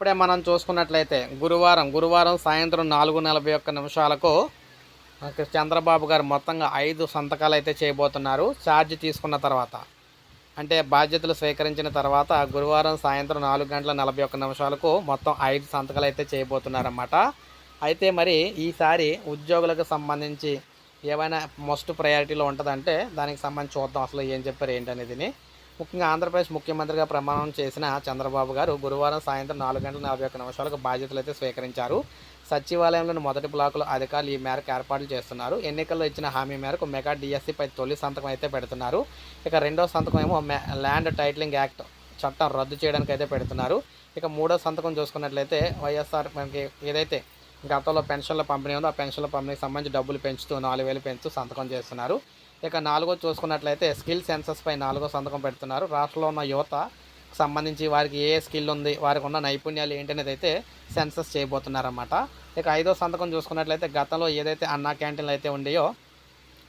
ఇప్పుడే మనం చూసుకున్నట్లయితే గురువారం గురువారం సాయంత్రం నాలుగు నలభై ఒక్క నిమిషాలకు మనకి చంద్రబాబు గారు మొత్తంగా ఐదు సంతకాలు అయితే చేయబోతున్నారు. ఛార్జ్ తీసుకున్న తర్వాత అంటే బాధ్యతలు స్వీకరించిన తర్వాత గురువారం సాయంత్రం నాలుగు గంటల నలభై ఒక్క నిమిషాలకు మొత్తం ఐదు సంతకాలు అయితే చేయబోతున్నారన్నమాట. అయితే మరి ఈసారి ఉద్యోగులకు సంబంధించి ఏమైనా మస్ట్ ప్రయారిటీలో ఉంటుందంటే దానికి సంబంధించి చూద్దాం అసలు ఏం చెప్పారు ఏంటనేది ముఖ్యంగా ఆంధ్రప్రదేశ్ ముఖ్యమంత్రిగా ప్రమాణం చేసిన చంద్రబాబు గారు గురువారం సాయంత్రం నాలుగు గంటల నలభై ఒక్క నిమిషాలకు బాధ్యతలు అయితే స్వీకరించారు. సచివాలయంలోని మొదటి బ్లాకులో అధికారులు ఈ మేరకు ఏర్పాట్లు చేస్తున్నారు. ఎన్నికల్లో ఇచ్చిన హామీ మేరకు మెగా డిఎస్సిపై తొలి సంతకం అయితే పెడుతున్నారు. ఇక రెండో సంతకం ఏమో ల్యాండ్ టైటిలింగ్ యాక్ట్ చట్టం రద్దు చేయడానికి అయితే పెడుతున్నారు. ఇక మూడో సంతకం చూసుకున్నట్లయితే వైఎస్ఆర్ మనకి ఏదైతే గతంలో పెన్షన్ల పంపిణీ ఉందో. ఆ పెన్షన్ల పంపిణీకి సంబంధించి డబ్బులు పెంచుతూ నాలుగు వేలు పెంచుతూ సంతకం చేస్తున్నారు. ఇక నాలుగో చూసుకున్నట్లయితే స్కిల్ సెన్సస్ పై నాలుగో సంతకం పెడుతున్నారు. రాష్ట్రంలో ఉన్న యువత సంబంధించి వారికి ఏ స్కిల్ ఉంది వారికి ఉన్న నైపుణ్యాలు ఏంటనేది అయితే సెన్సస్ చేయబోతున్నారన్నమాట. ఇక ఐదో సంతకం చూసుకున్నట్లయితే గతంలో ఏదైతే అన్నా క్యాంటీన్లు అయితే ఉండేయో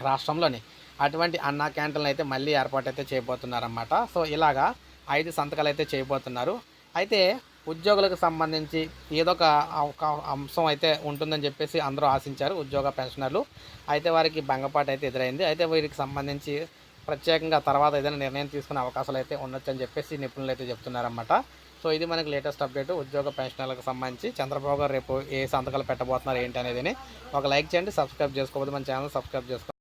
రాష్ట్రంలోని అటువంటి అన్నా క్యాంటీన్లు అయితే మళ్ళీ ఏర్పాటు అయితే చేయబోతున్నారన్నమాట. సో ఇలాగా ఐదు సంతకాలు అయితే చేయబోతున్నారు. అయితే ఉద్యోగులకు సంబంధించి ఏదో ఒక అంశం అయితే ఉంటుందని చెప్పేసి అందరూ ఆశించారు ఉద్యోగ పెన్షనర్లు. అయితే వారికి భంగపాటు అయితే ఎదురైంది. అయితే వీరికి సంబంధించి ప్రత్యేకంగా తర్వాత ఏదైనా నిర్ణయం తీసుకునే అవకాశాలు అయితే ఉండొచ్చని చెప్పేసి నిపుణులు అయితే చెప్తున్నారన్నమాట. సో ఇది మనకి లేటెస్ట్ అప్డేట్. ఉద్యోగ పెన్షనర్లకు సంబంధించి చంద్రబాబు గారు రేపు ఏ సంతకాలు పెట్టబోతున్నారు ఏంటి అనేది ఒక లైక్ చేయండి సబ్స్క్రైబ్ చేసుకోవద్దు. మన ఛానల్ సబ్స్క్రైబ్ చేసుకోండి